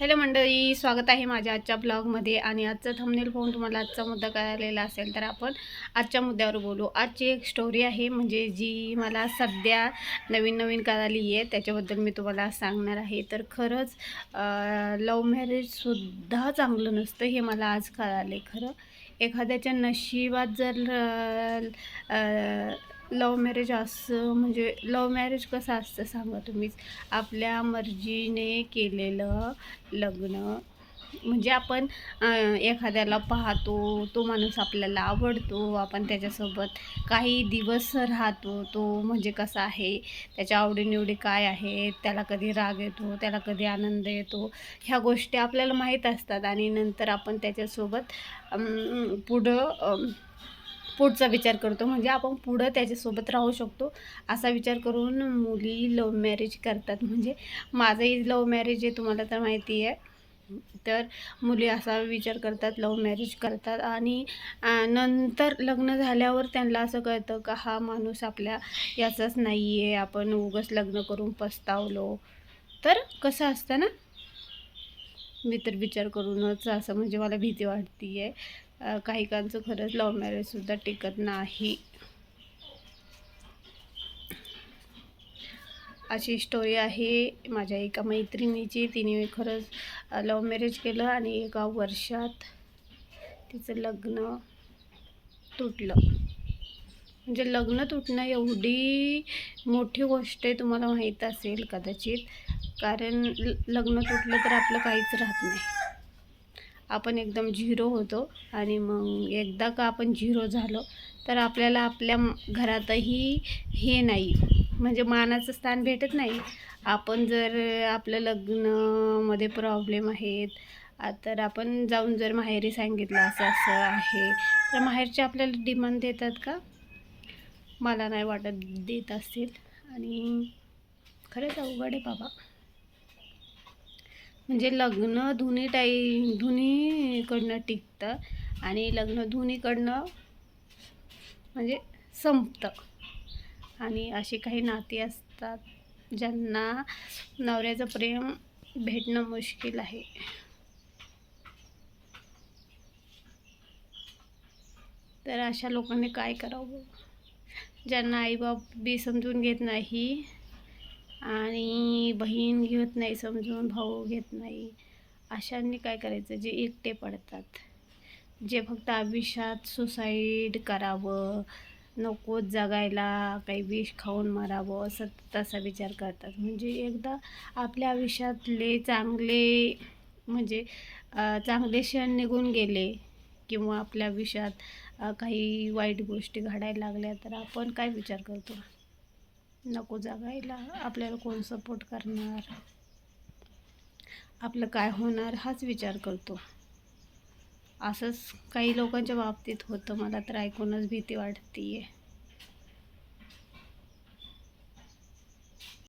Hello मंडळी स्वागत आहे माझ्या आजच्या ब्लॉगमध्ये आणि आजचा थंबनेल पाहून तुम्हाला आजचा मुद्दा कळलेला असेल तर आपण आजच्या मुद्द्यावर बोलू. आजची एक स्टोरी आहे म्हणजे जी मला सध्या नवीन नवीन कळाली आहे त्याच्याबद्दल मी तुम्हाला सांगणार आहे. तर खरंच लव मॅरेजसुद्धा चांगलं नसतं हे मला आज कळाले खरं. एखाद्याच्या नशिबात जर लव मॅरेज असं म्हणजे लव मॅरेज कसं असतं सांगा तुम्हीच आपल्या मर्जीने केलेलं लग्न. म्हणजे आपण एखाद्याला पाहतो तो माणूस आपल्याला आवडतो आपण त्याच्यासोबत काही दिवस राहतो तो म्हणजे कसा आहे? त्याच्या आवडीनिवडी काय आहेत? त्याला कधी राग येतो त्याला कधी आनंद येतो? ह्या गोष्टी आपल्याला माहीत असतात आणि नंतर आपण त्याच्यासोबत पुढं पुढचा विचार करतो. म्हणजे आपण पुढं त्याच्यासोबत राहू शकतो. असा विचार करून मुली लव्ह मॅरेज करतात. म्हणजे माझंही लव्ह मॅरेज आहे तुम्हाला तर माहिती आहे. तर मुली असा विचार करतात लव्ह मॅरेज करतात. आणि नंतर लग्न झाल्यावर त्यांना असं कळतं का हा माणूस आपल्या याचाच नाही आहे आपण उगस लग्न करून पस्तावलो. तर कसं असतं ना? मी तर विचार करूनच असं म्हणजे मला भीती वाटते आहे काहीकांचं खरंच लव्ह मॅरेजसुद्धा टिकत नाही. अशी स्टोरी आहे माझ्या एका मैत्रिणीची. तिने खरंच लव्ह मॅरेज केलं आणि एका वर्षात तिचं लग्न तुटलं. म्हणजे लग्न तुटणं एवढी मोठी गोष्ट आहे तुम्हाला माहीत असेल कदाचित. कारण ल- लग्न तुटलं तर आपलं काहीच राहत नाही. आपण एकदम झिरो होतो आणि मग एकदा का आपण झिरो झालो तर आपल्याला आपल्या घरातही हे नाही. म्हणजे मानाचं स्थान भेटत नाही. आपण जर आपलं लग्नामध्ये प्रॉब्लेम आहेत तर आपण जाऊन जर माहेरी सांगितलं असं असं आहे तर माहेरचे आपल्याला डिमांड देतात का? मला नाही वाटत देत असतील. आणि खरंच अवघड आहे बाबा. म्हणजे लग्न दोन्ही टाई दोन्हीकडनं टिकतं आणि लग्न दोन्हीकडनं म्हणजे संपतं. आणि अशी काही नाती असतात ज्यांना नवऱ्याचं प्रेम भेटणं मुश्किल आहे. तर अशा लोकांनी काय करावं? ज्यांना आईबाप बी समजून घेत नाही आणि बहीण घेत नाही समजून भाऊ घेत नाही अशांनी काय करायचं? जे एकटे पडतात. जे फक्त आयुष्यात सुसाईड करावं नको जगायला काही विष खाऊन मारावं असं तसा विचार करतात. म्हणजे एकदा आपल्या आयुष्यातले चांगले म्हणजे चांगले क्षण निघून गेले किंवा आपल्या आयुष्यात काही वाईट गोष्टी घडायला लागल्या तर आपण काय विचार करतो? नको जगायला. आपल्याला कोण सपोर्ट करणार? आपलं काय होणार हाच विचार करतो. असंच काही लोकांच्या बाबतीत होतं. मला तर ऐकूनच भीती वाटते आहे